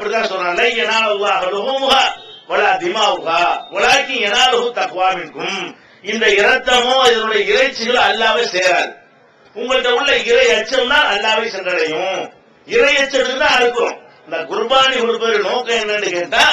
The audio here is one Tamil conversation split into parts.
அப்படிதான் சொல்றான். லை யனாலுல்லாஹு லுஹூமுஹா வலா திமாவுஹா வலாக்கின் யனாலுஹு தக்வா மின்கும். இந்த இரத்தமோ இதனுடைய இறைச்சிகள் அல்லாவே சேராது. உங்கள்கிட்ட உள்ள இறை அச்சம் தான் அல்லாவை சென்றடையும். இறை அச்சத்துக்கு தான் அறுக்கிறோம். இந்த குர்பானி கொடுப்பது நோக்கம் என்னன்னு கேட்டா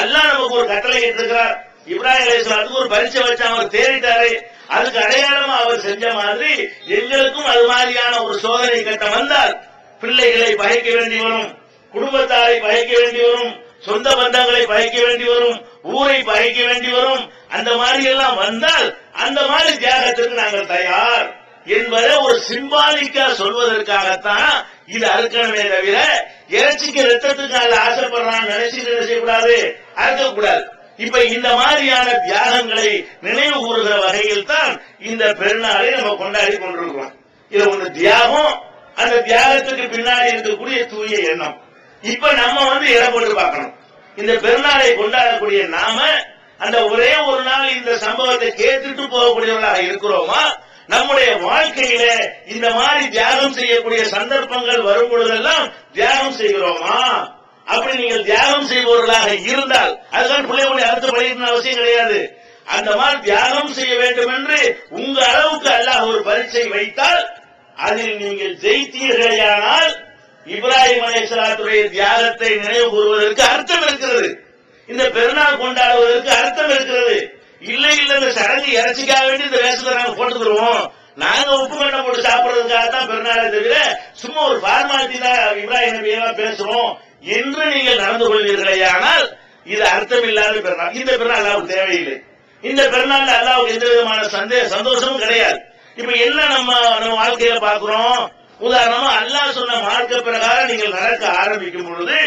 அல்லாஹ் நமக்கு ஒரு கட்டளை இருக்கிறார் இப்ராஹிம் அலைஹிஸ்ஸலாத்துக்கு ஒரு பரிச்சை வச்சு அவர் தேடிட்டாரு. அதுக்கு அடையாளமா அவர் செஞ்ச மாதிரி எங்களுக்கும் அது மாதிரியான ஒரு சோதனை கட்டம் வந்தால் பிள்ளைகளை பகைக்க வேண்டி வரும். குடும்பத்தாரை பயக்க வேண்டி வரும் சொந்த பந்தங்களை பயக்க வேண்டி வரும் ஊரை பகைக்க வேண்டி வரும். அந்த மாதிரி எல்லாம் வந்தால் அந்த மாதிரி தியாகத்திற்கு நாங்கள் தயார் என்பதை ஒரு சிம்பாலிக்கா சொல்வதற்காகத்தான் இது அறுக்கணுமே தவிர இறைச்சிக்கு ரத்தத்துக்கு அதை ஆசைப்படுறான் நினைச்சிட்டு என்ன செய்யக்கூடாது? அறுக்கக்கூடாது. இப்ப இந்த மாதிரியான தியாகங்களை நினைவு கூறுகிற வகையில் தான் இந்த பெருநாளை நம்ம கொண்டாடி கொண்டிருக்கிறோம். இது ஒண்ணு தியாகம் அந்த தியாகத்துக்கு பின்னாடி இருக்கக்கூடிய தூய எண்ணம். இப்ப நம்ம வந்து இடம் போட்டு பார்க்கணும்? இந்த பெருநாளை கொண்டாடக்கூடிய நாம அந்த ஒரே ஒரு நாள் இந்த சம்பவத்தை கேட்டுட்டு போகக்கூடியவர்களாக இருக்கிறோமா? நம்முடைய வாழ்க்கையில இந்த மாதிரி தியாகம் செய்யக்கூடிய சந்தர்ப்பங்கள் வரும் பொழுதெல்லாம் தியாகம் செய்கிறோமா? அப்படி நீங்கள் தியாகம் செய்பவர்களாக இருந்தால் அதுதான் பிள்ளைகளுடைய அடுத்த படிக்கணும் அவசியம் கிடையாது. அந்த மாதிரி தியாகம் செய்ய வேண்டும் என்று உங்க அளவுக்கு அல்லாஹ் ஒரு பரீட்சை வைத்தால் அதில் நீங்கள் ஜெயித்தீர்களேயானால் இப்ராஹிம் அலைஹிஸ்ஸலாத்துடைய தியாகத்தை நினைவு கூறுவதற்கு அர்த்தம் இருக்கிறது. இந்த பெருநாள் கொண்டாடுவதற்கு அர்த்தம் இருக்கிறது. இல்லை இல்ல இந்த சடங்கு இறைச்சிக்காக வேண்டி இந்த வேஷத்தை நாங்க போட்டுக்கிறோம் நாங்க உப்பு கண்ணை போட்டு சாப்பிடுறதுக்காக தான் பெருநாளை தவிர சும்மா ஒரு ஃபார்மாலிட்டி தான் இப்ராஹிம் நபியா பேசுறோம் என்று நீங்கள் நடந்து கொள்வீர்களே. ஆனால் இது அர்த்தம் இல்லாத பெருநாள். இந்த பெருநாள் அல்லாவுக்கு தேவையில்லை. இந்த பெருநாள் அல்லாவுக்கு எந்த விதமான சந்தேக சந்தோஷமும் கிடையாது. இப்ப என்ன நம்ம நம்ம வாழ்க்கையில பாக்குறோம் உதாரணமா அல்லாஹ் சொன்ன மார்க்க பிரகாரம் நீங்கள் நடக்க ஆரம்பிக்கும் பொழுது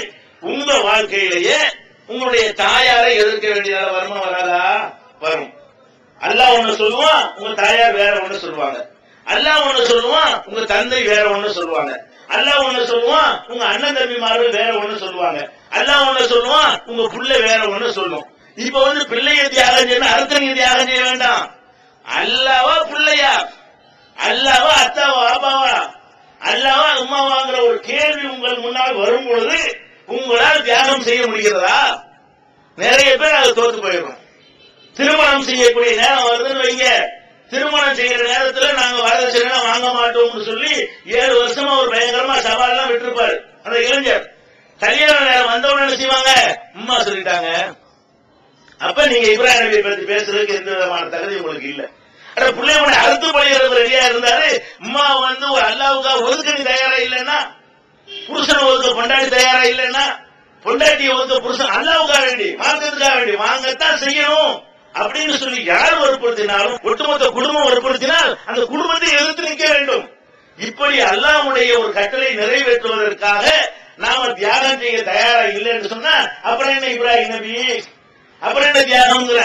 உங்க வாழ்க்கையிலேயே உங்களுடைய தாயாரை எதிர்க்க வேண்டியதால வருமா வராதா? வரும். அல்லாஹ் ஒண்ணு சொல்லுவான் உங்க தாயார் வேற ஒண்ணு சொல்லுவாங்க. அல்லாஹ் ஒண்ணு சொல்லுவான் உங்க தந்தை வேற ஒண்ணு சொல்லுவாங்க. அல்லாஹ் ஒண்ணு சொல்லுவான் உங்க அண்ணன் தம்பிமார்கள் வேற ஒண்ணு சொல்லுவாங்க. அல்லாஹ் ஒண்ணு சொல்லுவான் உங்க புள்ள வேற ஒண்ணு சொல்லும். இப்ப வந்து பிள்ளைய தியாகம் செய்யணும் அர்த்தம் தியாகம் செய்ய வேண்டாம். அல்லாவா பிள்ளையா? அல்லாவா அத்தாவா அப்பாவா அல்லாவா அம்மாவாங்கிற ஒரு கேள்வி உங்கள் முன்னால் வரும் பொழுது உங்களால் தியாகம் செய்ய முடிகிறதா? நிறைய பேர் அது தோத்து போயிடும் திருமணம் செய்யக்கூடிய நேரம் வருதுன்னு வைங்க. திருமணம் செய்யற நேரத்துல நாங்க வரதட்சணை வாங்க மாட்டோம்னு சொல்லி ஏழு வருஷமா ஒரு பயங்கரமா சவால் எல்லாம் விட்டுருப்பாரு. அந்த இளைஞர். கல்யாண நேரம் வந்தவன என்ன செய்வாங்க? அம்மா சொல்லிட்டாங்க. அப்ப நீங்க இப்ராஹிம் நபியை பத்தி பேசுறதுக்கு எந்த விதமான தகுதி உங்களுக்கு இல்ல. அட பிள்ளைய அறுத்து பழிகிறது ரெடியா இருந்தாரு. அம்மா வந்து ஒரு அல்லாவுக்காக ஒதுக்க தயாரா இல்லைன்னா புருஷனை ஒதுக்க பொண்டாட்டி தயாரா இல்லைன்னா பொண்டாட்டியை ஒதுக்க புருஷன் அல்லாவுக்காக வேண்டி மார்க்கத்துக்காக வேண்டி வாங்கத்தான் செய்யணும் அப்படின்னு சொல்லி யார் வற்புறுத்தினாலும் ஒட்டுமொத்த குடும்பம் வற்புறுத்தினால் அந்த குடும்பத்தை எதிர்த்து நிற்க வேண்டும். இப்படி அல்லாஹ்வுடைய ஒரு கட்டளை நிறைவேற்றுவதற்காக நாம தியாகம் செய்ய தயாரா இல்லைன்னு சொன்னா அப்புறம் என்ன இப்ராஹிம் நபி? அப்புறம் என்ன தியாகம்ங்கிற?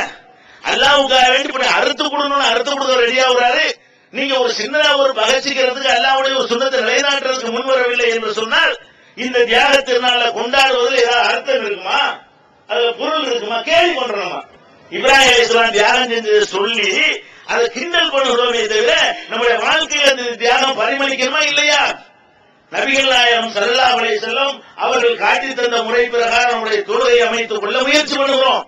அல்லாவுக்காக வேண்டி இப்படி அறுத்து கொடுக்கணும் அறுத்து கொடுக்க ரெடியாகிறாரு. நீங்க ஒரு சின்னதா ஒரு பகச்சிக்கிறதுக்கு அல்லாவுடைய ஒரு சுண்ணத்தை நிலைநாட்டுறதுக்கு முன் வரவில்லை என்று சொன்னால் இந்த தியாக திருநாள கொண்டாடுவதில் ஏதாவது அர்த்தம் இருக்குமா? அதுல பொருள் இருக்குமா? கேள்வி பண்றோமா? இப்ராஹிம் அலிஸ்லாம் தியாகம் செஞ்சதை சொல்லி அதை கிண்டல் பண்ணுகிறோமே தவிர நம்முடைய வாழ்க்கையில் அந்த தியாகம் பரிமளிக்கணுமா இல்லையா? நபிகள் நாயகம் சல்லா அலை வஸல்லம் அவர்கள் காட்டி தந்த முறை பிரகாரம் நம்முடைய தொழுகை அமைத்துக் கொள்ள முயற்சி பண்ணுகிறோம்.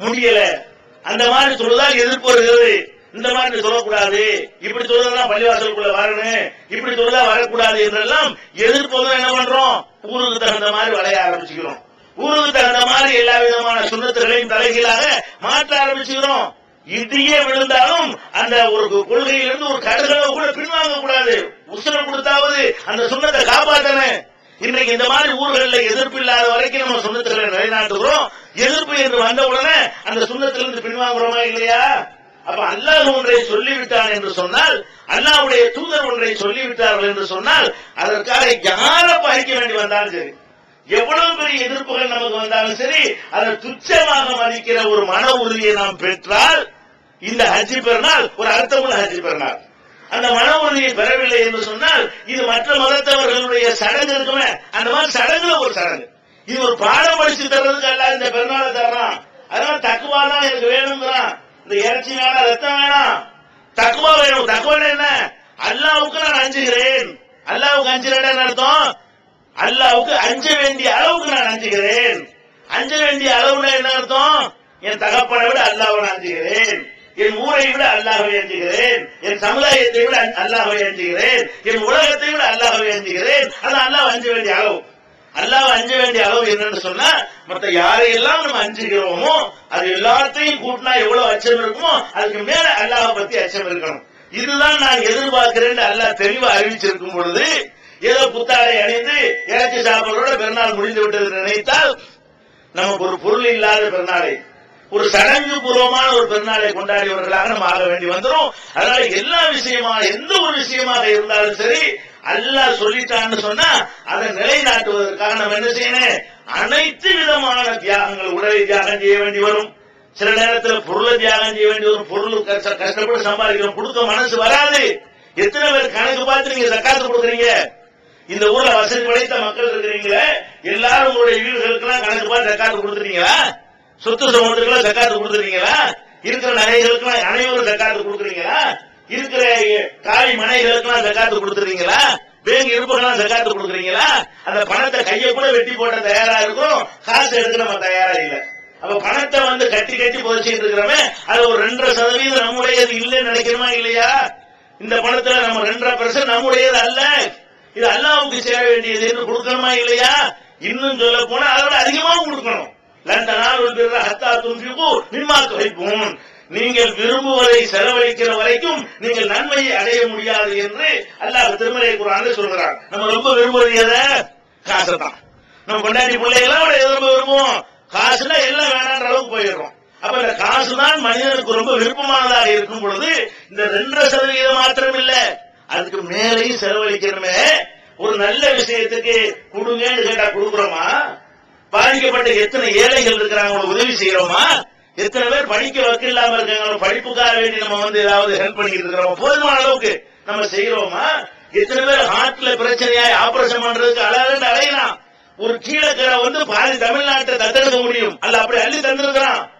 முடியல. அந்த மாதிரி தொழுதால் எதிர்ப்பு வருகிறது. இந்த மாதிரி சொல்லக்கூடாது. இப்படி தொழுதெல்லாம் பள்ளிவாசலுக்குள்ள வரணும். இப்படி தொழுதா வரக்கூடாது என்றெல்லாம் எதிர்ப்பதும் என்ன பண்றோம்? ஊருக்கு தகுந்த மாதிரி வளைய ஆரம்பிச்சுக்கிறோம். ஊருக்கு தகுந்த மாதிரி எல்லா விதமான சுண்ணத்துகளையும் தலைகீழாக மாற்ற ஆரம்பிச்சுக்கிறோம். இடியே விழுந்தாலும் அந்த ஒரு கொள்கையிலிருந்து ஒரு கடுகளவு கூட பின்வாங்க கூடாது. உசுரம் கொடுத்தாவது அந்த சுண்ணத்தை காப்பாத்தணும். இன்னைக்கு இந்த மாதிரி ஊர்களில் எதிர்ப்பு இல்லாத வரைக்கும் நம்ம சுண்ணத்துகளை நிலைநாட்டுகிறோம். எதிர்ப்பு என்று வந்த உடனே அந்த சுண்ணத்திலிருந்து பின்வாங்குறோமா இல்லையா? அப்ப அல்லாஹ் ஒன்றை சொல்லிவிட்டான் என்று சொன்னால் அல்லாஹ்வுடைய தூதர் ஒன்றை சொல்லிவிட்டார்கள் என்று சொன்னால் அதற்காக யார பகைக்க வேண்டி வந்தாலும் சரி எவ்வளவு பெரிய எதிர்ப்புகள் நமக்கு வந்தாலும் சரி அதை துச்சமாக மதிக்கிற ஒரு மன உறுதியை நாம் பெற்றால் இந்த ஹஜ்ஜி பெருநாள் ஒரு அர்த்தமுள்ள ஹஜ்ஜி பெருநாள். அந்த மன உறுதியை பெறவில்லை என்று சொன்னால் இது மற்ற மதத்தவர்களுடைய சடங்கு இருக்குமே அந்த மாதிரி சடங்குல ஒரு சடங்கு. இது ஒரு பாடம் படிச்சு தர்றதுக்கு அல்ல இந்த பெருநாளை தர்றான். அதனால தக்குவாதான் எனக்கு வேணுங்கிறான். இந்த இறைச்சி வேணாம் ரத்தம் வேணாம். தக்குவா வேணும். தக்குவா என்ன? அல்லாவுக்கு நான் அஞ்சுகிறேன். அல்லாவுக்கு அஞ்சுறேன் அர்த்தம்? அல்லாவுக்கு அஞ்ச வேண்டிய அளவுக்கு நான் அஞ்சுகிறேன். அஞ்ச வேண்டிய அளவுல என்ன அர்த்தம்? என் தகப்பனை விட அல்லாவை நான் அஞ்சுகிறேன். என் ஊரை விட அல்லாஹவை அஞ்சுகிறேன். என் சமுதாயத்தை விட அல்லாஹவை அஞ்சுகிறேன். என் உலகத்தை விட அல்லாஹவை அஞ்சுகிறேன். அது அல்லாஹ் அஞ்ச வேண்டிய அளவு. அல்லாஹ் அஞ்ச வேண்டிய அளவு என்னன்னு சொன்னா மத்த யாரையெல்லாம் நம்ம அஞ்சுகிறோமோ அது எல்லாத்தையும் கூட்டினா எவ்வளவு அச்சம் இருக்குமோ அதுக்கு மேல அல்லாஹ் பத்தி அச்சம் இருக்கணும். இதுதான் நான் எதிர்பார்க்கிறேன்னு அல்லாஹ் தெளிவா அறிவிச்சிருக்கும் பொழுது ஏதோ புத்தாடை அணிந்து இறைச்சி சாப்பிடறோட பெருநாள் முடிந்து விட்டது நினைத்தால் நமக்கு ஒரு பொருள் இல்லாத பெருநாளை ஒரு சடங்கு பூர்வமான ஒரு பெருநாளை கொண்டாடியவர்களாக நம்ம ஆக வேண்டி வந்துடும் அதனால எல்லா விஷயமா எந்த ஒரு விஷயமாக இருந்தாலும் சரி அல்லாஹ் சொல்லிட்டான்னு சொன்னா அதை நிலைநாட்டுவதற்காக நம்ம என்ன செய்யணும்? அனைத்து விதமான தியாகங்கள் உடலை தியாகம் செய்ய வேண்டி வரும். சில நேரத்தில் பொருளை தியாகம் செய்ய வேண்டி வரும். பொருள் கஷ்டப்பட்டு சம்பாதிக்கிறோம். கொடுக்க மனசு வராது. எத்தனை பேர் கணக்கு பார்த்து நீங்க ஜக்காத்து கொடுக்குறீங்க? இந்த ஊர்ல வசதி படைத்த மக்கள் இருக்கிறீங்களே எல்லாரும் உங்களுடைய வீடுகளுக்கெல்லாம் கணக்கு பார்த்து ஜக்காத்து கொடுத்துறீங்களா சொத்து சுமத்துக்கெல்லாம் ஜக்காத்து கொடுத்துறீங்களா இருக்கிற நகைகளுக்கெல்லாம் அனைவரும் ஜக்காத்து கொடுக்குறீங்களா? இருக்கிற காலி மனைகளுக்கெல்லாம் ஜக்காத்து கொடுத்துருக்கீங்களா? பேங்க் இருப்புக்கெல்லாம் ஜக்காத்து கொடுக்குறீங்களா? அந்த பணத்தை கையை கூட வெட்டி போட தயாரா இருக்கும். காசு எடுக்க நம்ம தயாரா இல்ல. அப்ப பணத்தை வந்து கட்டி கட்டி புதைச்சிட்டு இருக்கிறவன் அது ஒரு ரெண்டரை சதவீதம் நம்முடையது இல்லைன்னு நினைக்கிறோமா இல்லையா? இந்த பணத்துல நம்ம ரெண்டரை பெர்சன்ட் நம்முடையது அல்ல. இது அல்லாவுக்கு சேர வேண்டியது என்று கொடுக்கணுமா இல்லையா? இன்னும் சொல்ல போனா அதை விட அதிகமாகவும் கொடுக்கணும். லண்டனால் ஹத்தா துன்பிகு நிம்மா துவைப்போம் நீங்கள் விரும்புவதை செலவழிக்கிற வரைக்கும் நீங்கள் நன்மையை அடைய முடியாது என்று அல்லாஹ் திருமலை குரான் சொல்கிறார் நம்ம ரொம்ப விரும்புவது எதை? காசு தான் நம்ம கொண்டாடி பிள்ளைகளாம் அவனை எதை ரொம்ப விரும்புவோம்? காசுனா எல்லாம் வேணான்ற அளவுக்கு போயிடுறோம். அப்ப இந்த காசு தான் மனிதனுக்கு ரொம்ப விருப்பமானதாக இருக்கும் பொழுது இந்த ரெண்டரை சதவிகிதம் மாத்திரம் இல்ல. அதுக்கு மேலையும் செலவழிக்கணுமே. ஒரு நல்ல விஷயத்துக்கு கொடுங்கன்னு கேட்டா கொடுக்குறோமா? பாதிக்கப்பட்ட எத்தனை ஏழைகள் இருக்கிறாங்க உதவி செய்யறோமா? எத்தனை பேர் படிக்க வக்கு இல்லாம இருக்காங்க? படிப்புக்காக வேண்டி நம்ம வந்து ஏதாவது ஹெல்ப் பண்ணிட்டு இருக்கிறோம். போதுமான அளவுக்கு நம்ம செய்யறோமா? எத்தனை பேர் ஹார்ட்ல பிரச்சனையாய் ஆபரேஷன் பண்றதுக்கு அழகாண்டு அலையலாம். ஒரு கீழக்கரை வந்து பாதி தமிழ்நாட்டை தத்தெடுக்க முடியும். அல்ல அப்படி அள்ளி தந்திருக்கிறான்.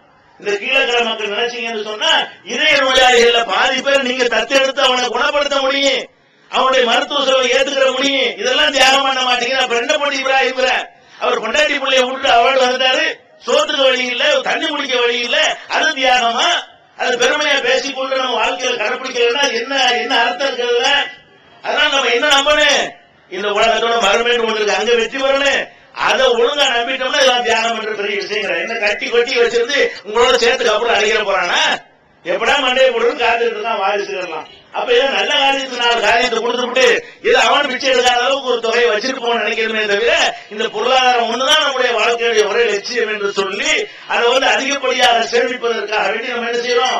இந்த கீழக்கரை மக்கள் நினைச்சீங்கன்னு சொன்னா இதய நோயாளிகள்ல பாதி பேர் நீங்க தத்தெடுத்து அவனை குணப்படுத்த முடியும். அவனுடைய மருத்துவ செலவை ஏத்துக்கிற முடியும். இதெல்லாம் தியாகம் பண்ண மாட்டீங்க அப்ப என்ன பண்ணி இவரா இவர? அவர் கொண்டாட்டி பிள்ளைய விட்டு அவார்டு வந்துட்டாரு சோத்துக்கு வழி இல்ல தண்ணி குடிக்க வழி இல்ல அது தியாகமா? அது பெருமையா பேசிக்கொண்டு நம்ம வாழ்க்கையில கடைபிடிக்கலன்னா என்ன என்ன அர்த்தம் இருக்குல்ல அதனால நம்ம என்ன நம்பணும்? இந்த உலகத்தோட மரமேட்டு ஒன்று இருக்கு அங்க வெற்றி வரணும் அதை ஒழுங்கா நம்பிட்டோம்னா இதெல்லாம் தியானம் பண்ற பெரிய விஷயங்கிற என்ன கட்டி கொட்டி வச்சிருந்து உங்களோட சேர்த்துக்கு அப்புறம் அடிக்கிற போறானா? எப்படா மண்டையை போட்டு காத்துட்டு இருக்கான் வாரிசுலாம் அப்ப ஏதோ நல்ல காரியத்துக்கு நாலு காரியத்தை கொடுத்துட்டு இது அவன் பிச்சை எடுக்காத அளவுக்கு ஒரு தொகையை வச்சிட்டு போன நினைக்கிறமே தவிர இந்த பொருளாதாரம் ஒண்ணுதான் நம்முடைய வாழ்க்கையுடைய ஒரே லட்சியம் என்று சொல்லி அதை வந்து அதிகப்படியாக சேமிப்பதற்காக வேண்டி நம்ம என்ன செய்யறோம்?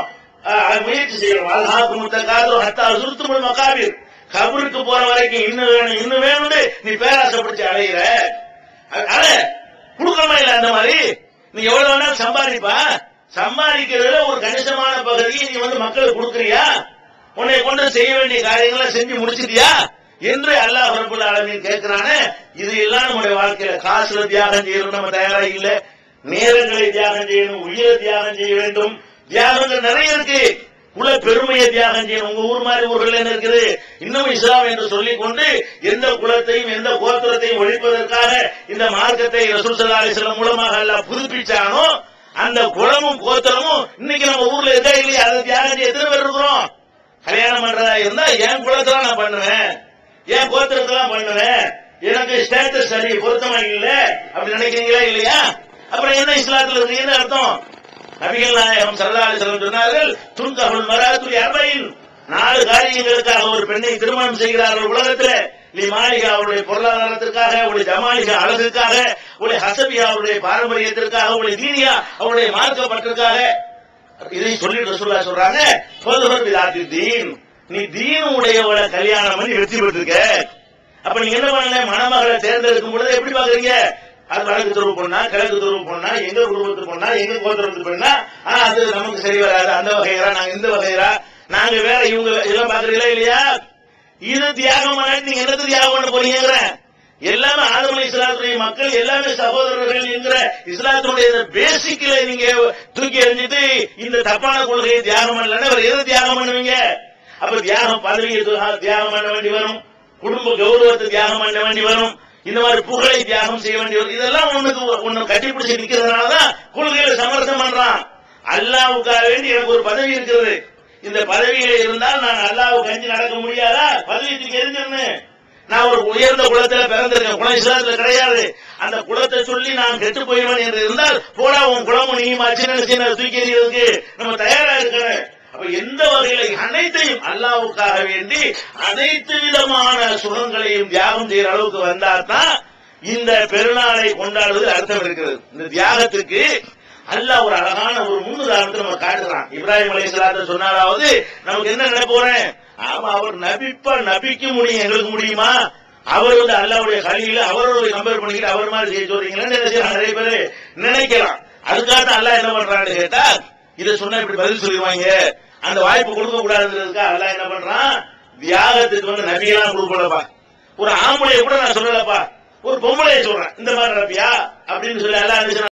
முயற்சி செய்யறோம். அல்லாஹ் முத்த காதோ ஹத்தா சுருத்துமுள் மகாபீர். கபருக்கு போற வரைக்கும் இன்னும் வேணும் இன்னும் வேணும்னு நீ பேராசைப்படுத்தி அலையிற. அட கொடுக்கணுமா இல்ல அந்த மாதிரி? நீ எவ்வளவு வேணாலும் சம்பாதிப்பா. சம்பாதிக்கிறதுல ஒரு கணிசமான பகுதியை நீ வந்து மக்களுக்கு கொடுக்கறியா? உன்னை கொண்டு செய்ய வேண்டிய காரியங்களை செஞ்சு முடிச்சிட்டியா? என்று அல்லாஹ் ரபுல் ஆலமின் கேட்கிறானே. இது எல்லாம் நம்முடைய வாழ்க்கையில காசுல தியாகம் செய்யணும் நம்ம தயாராக இல்லை. நேரங்களை தியாகம் செய்யணும் உயிரை தியாகம் செய்ய வேண்டும். தியாகங்கள் நிறைய இருக்கு. உள்ள பெருமையை தியாகம் செய்யணும். உங்க ஊர் மாதிரி ஊர்கள் என்ன இருக்குது? இன்னும் இஸ்லாம் என்று சொல்லிக் கொண்டு எந்த குலத்தையும் எந்த கோத்திரத்தையும் ஒழிப்பதற்காக இந்த மார்க்கத்தை ரசூல் ஸல்லல்லாஹு மூலமாக எல்லாம் புதுப்பிச்சானோ அந்த குளமும் கோத்தலமும் இன்னைக்கு நம்ம ஊர்ல இருக்கா இல்லையா. அதை தியாகம் செய்ய எத்தனை பேர் இருக்கிறோம்? கல்யாணம் பண்றதா இருந்தா என் குலத்துல நான் பண்ணுவேன். என் கோத்திரத்தெல்லாம் பண்ணுவேன். எனக்கு ஸ்டேட்டஸ் சரி பொருத்தமா இல்ல அப்படி நினைக்கிறீங்களா இல்லையா? அப்புறம் என்ன இஸ்லாத்துல இருக்கு என்ன அர்த்தம்? நபிகள் நாயகம் சல்லல்லாஹு அலைஹி சொன்னார்கள் துன்கஹுல் மராத்துல் அர்பைன். நாலு காரியங்களுக்காக ஒரு பெண்ணை திருமணம் செய்கிறார்கள் உலகத்துல. நீ மாளிகா அவருடைய பொருளாதாரத்திற்காக அவருடைய ஜமாலிகா அழகுக்காக உடைய ஹசபியா அவருடைய பாரம்பரியத்திற்காக உடைய தீனியா அவருடைய மார்க்கப்பட்டிற்காக இதை சொல்லி ரசூல்லா சொல்றாங்க ஃபதுஹர் தீன். நீ தீன் உடையவளை கல்யாணம் பண்ணி வெற்றி பெற்றிருக்க அப்ப நீங்க என்ன பண்ணல? மணமகளை தேர்ந்தெடுக்கும் பொழுது எப்படி பாக்குறீங்க? அது வடக்கு துருவு பொண்ணா கிழக்கு துருவு பொண்ணா எங்க குடும்பத்துக்கு பொண்ணா எங்க கோத்திரத்துக்கு பொண்ணா? ஆனா அது நமக்கு சரி வராது. அந்த வகையரா நாங்க இந்த வகையரா நாங்க வேற இவங்க இதெல்லாம் பாக்குறீங்களா இல்லையா? இது தியாகம் பண்ணாட்டி நீங்க என்னது தியாகம் பண்ண போறீங்கிறேன் எல்லாமே ஆதம் இஸ்லாத்துடைய மக்கள் எல்லாமே சகோதரர்கள் என்கிற இஸ்லாத்தினுடைய பேசிக்கல நீங்க தூக்கி எறிஞ்சிட்டு இந்த தப்பான கொள்கையை தியாகம் பண்ணலன்னா வேற எதை தியாகம் பண்ணுவீங்க? அப்ப தியாகம் பதவியை தியாகம் பண்ண வேண்டி வரும். குடும்ப கௌரவத்தை தியாகம் பண்ண வேண்டி வரும். இந்த மாதிரி புகழை தியாகம் செய்ய வேண்டியவர் இதெல்லாம் ஒண்ணுக்கு ஒண்ணு கட்டிப்பிடிச்சு நிக்கிறதுனாலதான் கொள்கையில சமரசம் பண்றான். அல்லாவுக்காக வேண்டி எனக்கு ஒரு பதவி இருக்கிறது. இந்த பதவியில இருந்தால் நான் அல்லாவு கஞ்சி நடக்க முடியாதா? பதவிக்கு எரிஞ்சிருந்தேன் நான் ஒரு உயர்ந்த குலத்துல பிறந்திருக்கேன். குலம் இஸ்லாத்துல கிடையாது. அந்த குலத்தை சொல்லி நான் கெட்டு போயிடுவேன் என்று இருந்தால் போடா உன் குலமும் நீயும் சின்ன தூக்கி எறியறதுக்கு நம்ம தயாரா இருக்கிறேன். அப்ப எந்த வகையில அனைத்தையும் அல்லாவுக்காக வேண்டி அனைத்து விதமான சுகங்களையும் தியாகம் செய்யற அளவுக்கு வந்தாதான் இந்த பெருநாளை கொண்டாடுவது அர்த்தம் இருக்கிறது. இந்த தியாகத்திற்கு அல்லாஹ் ஒரு அழகான ஒரு முன்னுதாரணத்தை நம்ம காட்டுறான். இப்ராஹிம் அலைஹிஸ்ஸலாத்தை சொன்னாலாவது நமக்கு என்ன நினைப்போறேன் ஆமா அவர் நபிப்பா நபிக்கு முடியும். எங்களுக்கு முடியுமா? அவர் வந்து அல்லாவுடைய கலியில அவரோட கம்பேர் பண்ணிக்கிட்டு அவர் மாதிரி செய்ய சொல்றீங்களா? நிறைய பேர் நினைக்கலாம். அதுக்காக தான் அல்லாஹ் என்ன பண்றான்னு கேட்டா இதை சொன்னா இப்படி பதில் சொல்லிடுவாங்க. அந்த வாய்ப்பு கொடுக்க கூடாதுன்றதுக்காக அல்லாஹ் என்ன பண்றான்? தியாகத்துக்கு வந்து நபியெல்லாம் கொடுக்கலப்பா ஒரு ஆம்பளைய கூட நான் சொல்லலப்பா. ஒரு பொம்பளைய சொல்றேன். இந்த மாதிரி நபியா அப்படின்னு சொல்லி எல்லாம்